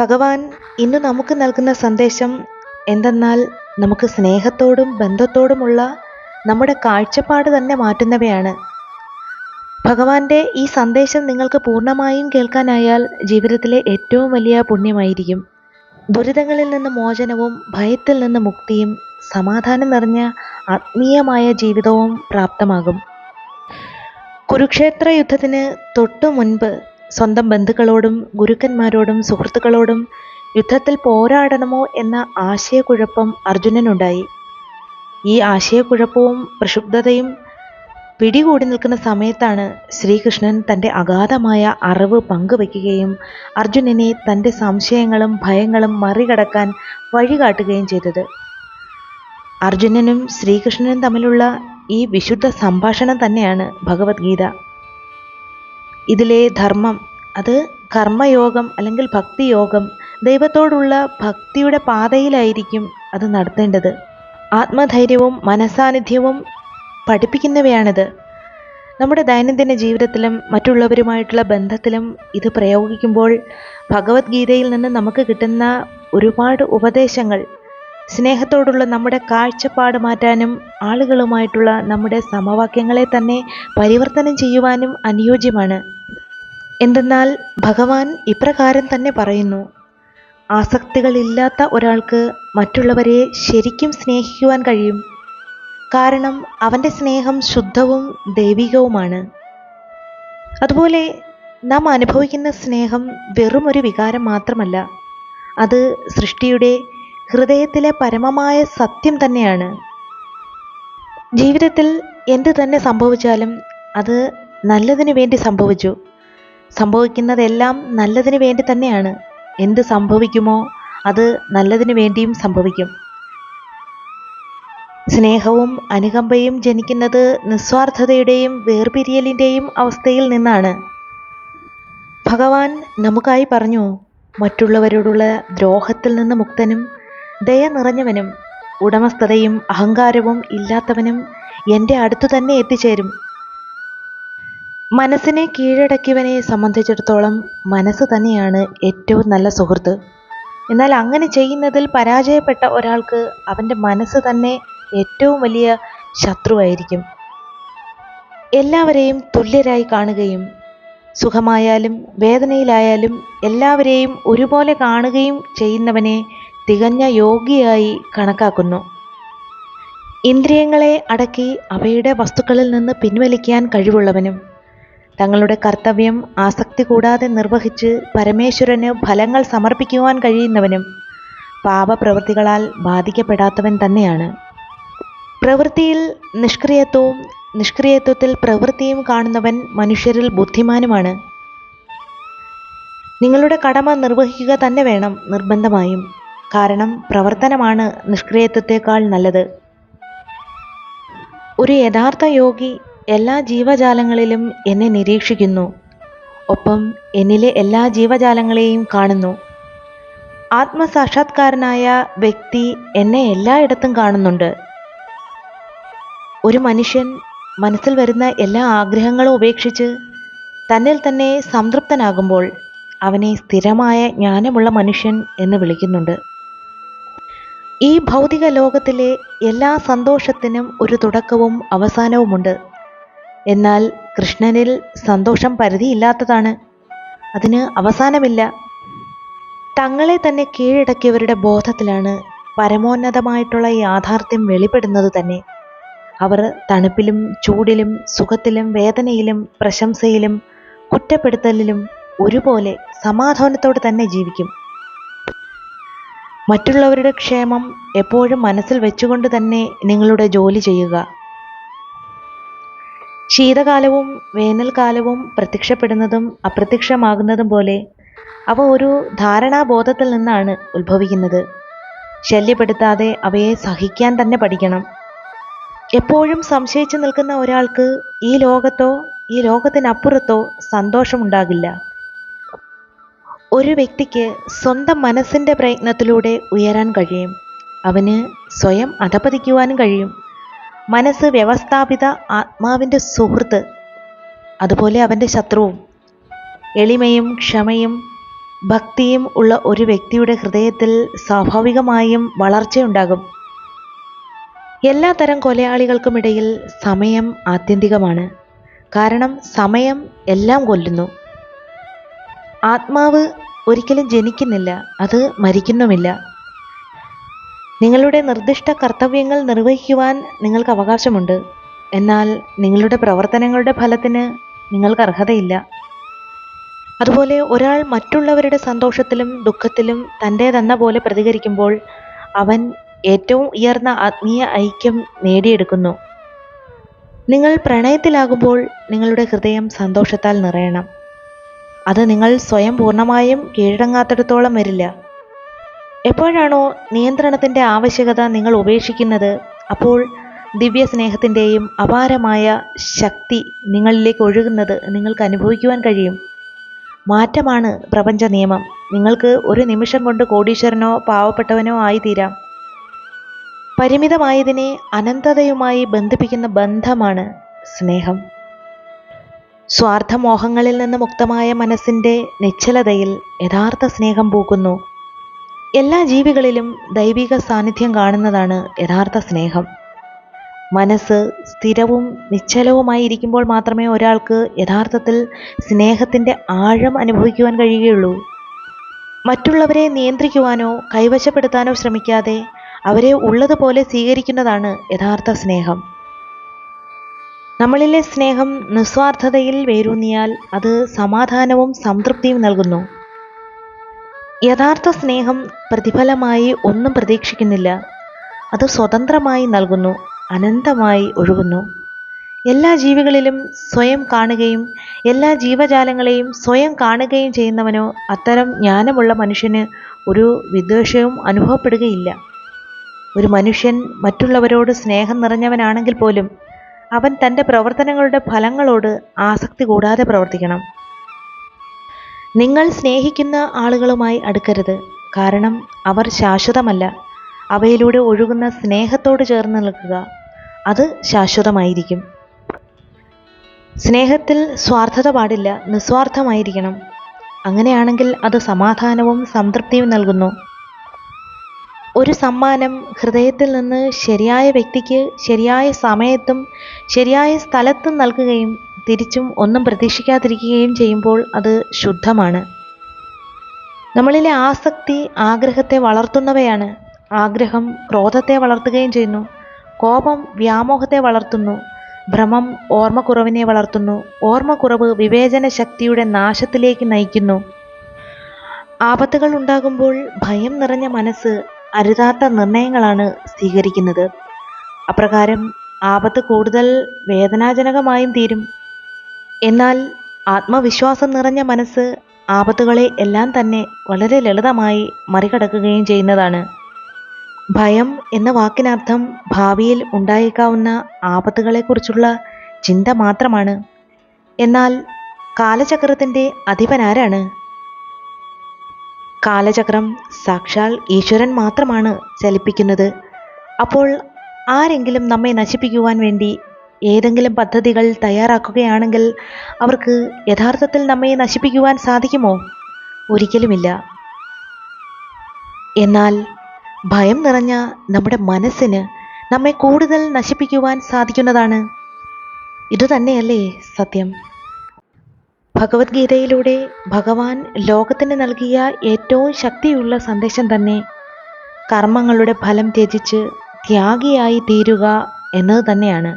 ഭഗവാൻ ഇന്ന് നമുക്ക് നൽകുന്ന സന്ദേശം എന്തെന്നാൽ നമുക്ക് സ്നേഹത്തോടും ബന്ധത്തോടുമുള്ള നമ്മുടെ കാഴ്ചപ്പാട് തന്നെ മാറ്റുന്നവയാണ്. ഭഗവാന്റെ ഈ സന്ദേശം നിങ്ങൾക്ക് പൂർണമായും കേൾക്കാനായാൽ ജീവിതത്തിലെ ഏറ്റവും വലിയ പുണ്യമായിരിക്കും. ദുരിതങ്ങളിൽ നിന്ന് മോചനവും ഭയത്തിൽ നിന്ന് മുക്തിയും സമാധാനം നിറഞ്ഞ ആത്മീയമായ ജീവിതവും പ്രാപ്തമാകും. കുരുക്ഷേത്ര യുദ്ധത്തിന് തൊട്ടു മുൻപ് സ്വന്തം ബന്ധുക്കളോടും ഗുരുക്കന്മാരോടും സുഹൃത്തുക്കളോടും യുദ്ധത്തിൽ പോരാടണമോ എന്ന ആശയക്കുഴപ്പം അർജുനനുണ്ടായി. ഈ ആശയക്കുഴപ്പവും പ്രക്ഷുബ്ധതയും പിടികൂടി നിൽക്കുന്ന സമയത്താണ് ശ്രീകൃഷ്ണൻ തന്റെ അഗാധമായ അറിവ് പങ്കുവയ്ക്കുകയും അർജുനനെ തന്റെ സംശയങ്ങളും ഭയങ്ങളും മറികടക്കാൻ വഴികാട്ടുകയും ചെയ്തത്. അർജുനനും ശ്രീകൃഷ്ണനും തമ്മിലുള്ള ഈ വിശുദ്ധ സംഭാഷണം തന്നെയാണ് ഭഗവത്ഗീത. ഇതിലെ ധർമ്മം അത് കർമ്മയോഗം അല്ലെങ്കിൽ ഭക്തിയോഗം ദൈവത്തോടുള്ള ഭക്തിയുടെ പാതയിലായിരിക്കും അത് നടത്തേണ്ടത്. ആത്മധൈര്യവും മനസാന്നിധ്യവും പഠിപ്പിക്കുന്നവയാണിത്. നമ്മുടെ ദൈനംദിന ജീവിതത്തിലും മറ്റുള്ളവരുമായിട്ടുള്ള ബന്ധത്തിലും ഇത് പ്രയോഗിക്കുമ്പോൾ ഭഗവത്ഗീതയിൽ നിന്ന് നമുക്ക് കിട്ടുന്ന ഒരുപാട് ഉപദേശങ്ങൾ സ്നേഹത്തോടുള്ള നമ്മുടെ കാഴ്ചപ്പാട് മാറ്റാനും ആളുകളുമായിട്ടുള്ള നമ്മുടെ സമവാക്യങ്ങളെ തന്നെ പരിവർത്തനം ചെയ്യുവാനും അനുയോജ്യമാണ്. എന്തെന്നാൽ ഭഗവാൻ ഇപ്രകാരം തന്നെ പറയുന്നു ആസക്തികളില്ലാത്ത ഒരാൾക്ക് മറ്റുള്ളവരെ ശരിക്കും സ്നേഹിക്കുവാൻ കഴിയും. കാരണം അവന്റെ സ്നേഹം ശുദ്ധവും ദൈവികവുമാണ്. അതുപോലെ നാം അനുഭവിക്കുന്ന സ്നേഹം വെറുമൊരു വികാരം മാത്രമല്ല അത് സൃഷ്ടിയുടെ ഹൃദയത്തിലെ പരമമായ സത്യം തന്നെയാണ്. ജീവിതത്തിൽ എന്ത് തന്നെ സംഭവിച്ചാലും അത് നല്ലതിന് വേണ്ടി സംഭവിച്ചു. സംഭവിക്കുന്നതെല്ലാം നല്ലതിന് വേണ്ടി തന്നെയാണ്. എന്ത് സംഭവിക്കുമോ അത് നല്ലതിന് വേണ്ടിയും സംഭവിക്കും. സ്നേഹവും അനുകമ്പയും ജനിക്കുന്നത് നിസ്വാർത്ഥതയുടെയും വേർപിരിയലിന്റെയും അവസ്ഥയിൽ നിന്നാണ്. ഭഗവാൻ നമുക്കായി പറഞ്ഞു മറ്റുള്ളവരോടുള്ള ദ്രോഹത്തിൽ നിന്ന് മുക്തനും ദയ നിറഞ്ഞവനും ഉടമസ്ഥതയും അഹങ്കാരവും ഇല്ലാത്തവനും എന്റെ അടുത്തു തന്നെ എത്തിച്ചേരും. മനസ്സിനെ കീഴടക്കിയവനെ സംബന്ധിച്ചിടത്തോളം മനസ്സ് തന്നെയാണ് ഏറ്റവും നല്ല സുഹൃത്ത്. എന്നാൽ അങ്ങനെ ചെയ്യുന്നതിൽ പരാജയപ്പെട്ട ഒരാൾക്ക് അവന്റെ മനസ്സ് തന്നെ ഏറ്റവും വലിയ ശത്രുവായിരിക്കും. എല്ലാവരെയും തുല്യരായി കാണുകയും സുഖമായാലും വേദനയിലായാലും എല്ലാവരെയും ഒരുപോലെ കാണുകയും ചെയ്യുന്നവനെ തികഞ്ഞ യോഗിയായി കണക്കാക്കുന്നു. ഇന്ദ്രിയങ്ങളെ അടക്കി അവയുടെ വസ്തുക്കളിൽ നിന്ന് പിൻവലിക്കാൻ കഴിവുള്ളവനും തങ്ങളുടെ കർത്തവ്യം ആസക്തി കൂടാതെ നിർവഹിച്ച് പരമേശ്വരന് ഫലങ്ങൾ സമർപ്പിക്കുവാൻ കഴിയുന്നവനും പാപപ്രവൃത്തികളാൽ ബാധിക്കപ്പെടാത്തവൻ തന്നെയാണ്. പ്രവൃത്തിയിൽ നിഷ്ക്രിയത്വവും നിഷ്ക്രിയത്വത്തിൽ പ്രവൃത്തിയും കാണുന്നവൻ മനുഷ്യരിൽ ബുദ്ധിമാനുമാണ്. നിങ്ങളുടെ കടമ നിർവഹിക്കുക തന്നെ വേണം നിർബന്ധമായും. കാരണം പ്രവർത്തനമാണ് നിഷ്ക്രിയത്വത്തെക്കാൾ നല്ലത്. ഒരു യഥാർത്ഥ യോഗി എല്ലാ ജീവജാലങ്ങളിലും എന്നെ നിരീക്ഷിക്കുന്നു. ഒപ്പം എന്നിലെ എല്ലാ ജീവജാലങ്ങളെയും കാണുന്നു. ആത്മസാക്ഷാത്കാരനായ വ്യക്തി എന്നെ എല്ലായിടത്തും കാണുന്നുണ്ട്. ഒരു മനുഷ്യൻ മനസ്സിൽ വരുന്ന എല്ലാ ആഗ്രഹങ്ങളും ഉപേക്ഷിച്ച് തന്നിൽ തന്നെ സംതൃപ്തനാകുമ്പോൾ അവനെ സ്ഥിരമായ ജ്ഞാനമുള്ള മനുഷ്യൻ എന്ന് വിളിക്കുന്നുണ്ട്. ഈ ഭൗതിക ലോകത്തിലെ എല്ലാ സന്തോഷത്തിനും ഒരു തുടക്കവും അവസാനവുമുണ്ട്. എന്നാൽ കൃഷ്ണനിൽ സന്തോഷം പരിധിയില്ലാത്തതാണ്. അതിന് അവസാനമില്ല. തങ്ങളെ തന്നെ കീഴടക്കിയവരുടെ ബോധത്തിലാണ് പരമോന്നതമായിട്ടുള്ള യാഥാർത്ഥ്യം വെളിപ്പെടുന്നത് തന്നെ. അവർ തണുപ്പിലും ചൂടിലും സുഖത്തിലും വേദനയിലും പ്രശംസയിലും കുറ്റപ്പെടുത്തലിലും ഒരുപോലെ സമാധാനത്തോടെ തന്നെ ജീവിക്കും. മറ്റുള്ളവരുടെ ക്ഷേമം എപ്പോഴും മനസ്സിൽ വെച്ചുകൊണ്ട് തന്നെ നിങ്ങളുടെ ജോലി ചെയ്യുക. ശീതകാലവും വേനൽക്കാലവും പ്രത്യക്ഷപ്പെടുന്നതും അപ്രത്യക്ഷമാകുന്നതും പോലെ അവ ഒരു ധാരണാബോധത്തിൽ നിന്നാണ് ഉത്ഭവിക്കുന്നത്. ശല്യപ്പെടുത്താതെ അവയെ സഹിക്കാൻ തന്നെ പഠിക്കണം. എപ്പോഴും സംശയിച്ചു നിൽക്കുന്ന ഒരാൾക്ക് ഈ ലോകത്തോ ഈ ലോകത്തിനപ്പുറത്തോ സന്തോഷമുണ്ടാകില്ല. ഒരു വ്യക്തിക്ക് സ്വന്തം മനസ്സിന്റെ പ്രയത്നത്തിലൂടെ ഉയരാൻ കഴിയും. അവന് സ്വയം അധപതിക്കുവാനും കഴിയും. മനസ്സ് വ്യവസ്ഥാപിത ആത്മാവിന്റെ സുഹൃത്ത് അതുപോലെ അവന്റെ ശത്രുവും. എളിമയും ക്ഷമയും ഭക്തിയും ഉള്ള ഒരു വ്യക്തിയുടെ ഹൃദയത്തിൽ സ്വാഭാവികമായും വളർച്ചയുണ്ടാകും. എല്ലാ തരം കൊലയാളികൾക്കുമിടയിൽ സമയം ആത്യന്തികമാണ്. കാരണം സമയം എല്ലാം കൊല്ലുന്നു. ആത്മാവ് ഒരിക്കലും ജനിക്കുന്നില്ല അത് മരിക്കുന്നുമില്ല. നിങ്ങളുടെ നിർദ്ദിഷ്ട കർത്തവ്യങ്ങൾ നിർവഹിക്കുവാൻ നിങ്ങൾക്ക് അവകാശമുണ്ട്. എന്നാൽ നിങ്ങളുടെ പ്രവർത്തനങ്ങളുടെ ഫലത്തിന് നിങ്ങൾക്ക് അർഹതയില്ല. അതുപോലെ ഒരാൾ മറ്റുള്ളവരുടെ സന്തോഷത്തിലും ദുഃഖത്തിലും തന്റേതെന്ന പോലെ പ്രതികരിക്കുമ്പോൾ അവൻ ഏറ്റവും ഉയർന്ന ആത്മീയ ഐക്യം നേടിയെടുക്കുന്നു. നിങ്ങൾ പ്രണയത്തിലാകുമ്പോൾ നിങ്ങളുടെ ഹൃദയം സന്തോഷത്താൽ നിറയണം. അത് നിങ്ങൾ സ്വയം പൂർണമായും കീഴടങ്ങാത്തിടത്തോളം വരില്ല. എപ്പോഴാണോ നിയന്ത്രണത്തിന്റെ ആവശ്യകത നിങ്ങൾ ഉപേക്ഷിക്കുന്നത് അപ്പോൾ ദിവ്യ സ്നേഹത്തിന്റെയും അപാരമായ ശക്തി നിങ്ങളിലേക്ക് ഒഴുകുന്നത് നിങ്ങൾക്ക് അനുഭവിക്കുവാൻ കഴിയും. മാറ്റമാണ് പ്രപഞ്ച നിയമം. നിങ്ങൾക്ക് ഒരു നിമിഷം കൊണ്ട് കോടീശ്വരനോ പാവപ്പെട്ടവനോ ആയിത്തീരാം. പരിമിതമായതിനെ അനന്തതയുമായി ബന്ധിപ്പിക്കുന്ന ബന്ധമാണ് സ്നേഹം. സ്വാർത്ഥമോഹങ്ങളിൽ നിന്ന് മുക്തമായ മനസ്സിന്റെ നിശ്ചലതയിൽ യഥാർത്ഥ സ്നേഹം പൂക്കുന്നു. എല്ലാ ജീവികളിലും ദൈവിക സാന്നിധ്യം കാണുന്നതാണ് യഥാർത്ഥ സ്നേഹം. മനസ്സ് സ്ഥിരവും നിശ്ചലവുമായി ഇരിക്കുമ്പോൾ മാത്രമേ ഒരാൾക്ക് യഥാർത്ഥത്തിൽ സ്നേഹത്തിന്റെ ആഴം അനുഭവിക്കുവാൻ കഴിയുകയുള്ളൂ. മറ്റുള്ളവരെ നിയന്ത്രിക്കുവാനോ കൈവശപ്പെടുത്താനോ ശ്രമിക്കാതെ അവരെ ഉള്ളതുപോലെ സ്വീകരിക്കുന്നതാണ് യഥാർത്ഥ സ്നേഹം. നമ്മളിലെ സ്നേഹം നിസ്വാർത്ഥതയിൽ വേരൂന്നിയാൽ അത് സമാധാനവും സംതൃപ്തിയും നൽകുന്നു. യഥാർത്ഥ സ്നേഹം പ്രതിഫലമായി ഒന്നും പ്രതീക്ഷിക്കുന്നില്ല. അത് സ്വതന്ത്രമായി നൽകുന്നു അനന്തമായി ഒഴുകുന്നു. എല്ലാ ജീവികളിലും സ്വയം കാണുകയും എല്ലാ ജീവജാലങ്ങളെയും സ്വയം കാണുകയും ചെയ്യുന്നവനോ അത്തരം ജ്ഞാനമുള്ള മനുഷ്യന് ഒരു വിദ്വേഷവും അനുഭവപ്പെടുകയില്ല. ഒരു മനുഷ്യൻ മറ്റുള്ളവരോട് സ്നേഹം നിറഞ്ഞവനാണെങ്കിൽ പോലും അവൻ തന്റെ പ്രവർത്തനങ്ങളുടെ ഫലങ്ങളോട് ആസക്തി കൂടാതെ പ്രവർത്തിക്കണം. നിങ്ങൾ സ്നേഹിക്കുന്ന ആളുകളുമായി അടുക്കരുത്. കാരണം അവർ ശാശ്വതമല്ല. അവയിലൂടെ ഒഴുകുന്ന സ്നേഹത്തോട് ചേർന്ന് നിൽക്കുക അത് ശാശ്വതമായിരിക്കും. സ്നേഹത്തിൽ സ്വാർത്ഥത പാടില്ല നിസ്വാർത്ഥമായിരിക്കണം. അങ്ങനെയാണെങ്കിൽ അത് സമാധാനവും സംതൃപ്തിയും നൽകുന്നു. ഒരു സമ്മാനം ഹൃദയത്തിൽ നിന്ന് ശരിയായ വ്യക്തിക്ക് ശരിയായ സമയത്തും ശരിയായ സ്ഥലത്തും നൽകുകയും തിരിച്ചും ഒന്നും പ്രതീക്ഷിക്കാതിരിക്കുകയും ചെയ്യുമ്പോൾ അത് ശുദ്ധമാണ്. നമ്മളിലെ ആസക്തി ആഗ്രഹത്തെ വളർത്തുന്നവയാണ്. ആഗ്രഹം ക്രോധത്തെ വളർത്തുകയും ചെയ്യുന്നു. കോപം വ്യാമോഹത്തെ വളർത്തുന്നു. ഭ്രമം ഓർമ്മക്കുറവിനെ വളർത്തുന്നു. ഓർമ്മക്കുറവ് വിവേചന ശക്തിയുടെ നാശത്തിലേക്ക് നയിക്കുന്നു. ആപത്തുകൾ ഉണ്ടാകുമ്പോൾ ഭയം നിറഞ്ഞ മനസ്സ് അരുതാത്ത നിർണയങ്ങളാണ് സ്വീകരിക്കുന്നത്. അപ്രകാരം ആപത്ത് കൂടുതൽ വേദനാജനകമായും തീരും. എന്നാൽ ആത്മവിശ്വാസം നിറഞ്ഞ മനസ്സ് ആപത്തുകളെ എല്ലാം തന്നെ വളരെ ലളിതമായി മറികടക്കുകയും ചെയ്യുന്നതാണ്. ഭയം എന്ന വാക്കിനർത്ഥം ഭാവിയിൽ ഉണ്ടായേക്കാവുന്ന ആപത്തുകളെക്കുറിച്ചുള്ള ചിന്ത മാത്രമാണ്. എന്നാൽ കാലചക്രത്തിന്റെ അധിപനാരാണ് കാലചക്രം സാക്ഷാൽ ഈശ്വരൻ മാത്രമാണ് ചലിപ്പിക്കുന്നത്. അപ്പോൾ ആരെങ്കിലും നമ്മെ നശിപ്പിക്കുവാൻ വേണ്ടി ഏതെങ്കിലും പദ്ധതികൾ തയ്യാറാക്കുകയാണെങ്കിൽ അവർക്ക് യഥാർത്ഥത്തിൽ നമ്മെ നശിപ്പിക്കുവാൻ സാധിക്കുമോ? ഒരിക്കലുമില്ല. എന്നാൽ ഭയം നിറഞ്ഞ നമ്മുടെ മനസ്സിന് നമ്മെ കൂടുതൽ നശിപ്പിക്കുവാൻ സാധിക്കുന്നതാണ്. ഇതുതന്നെയല്ലേ സത്യം. ഭഗവത്ഗീതയിലൂടെ ഭഗവാൻ ലോകത്തിന് നൽകിയ ഏറ്റവും ശക്തിയുള്ള സന്ദേശം തന്നെ കർമ്മങ്ങളുടെ ഫലം ത്യജിച്ച് ത്യാഗിയായി തീരുക എന്നത് തന്നെയാണ്.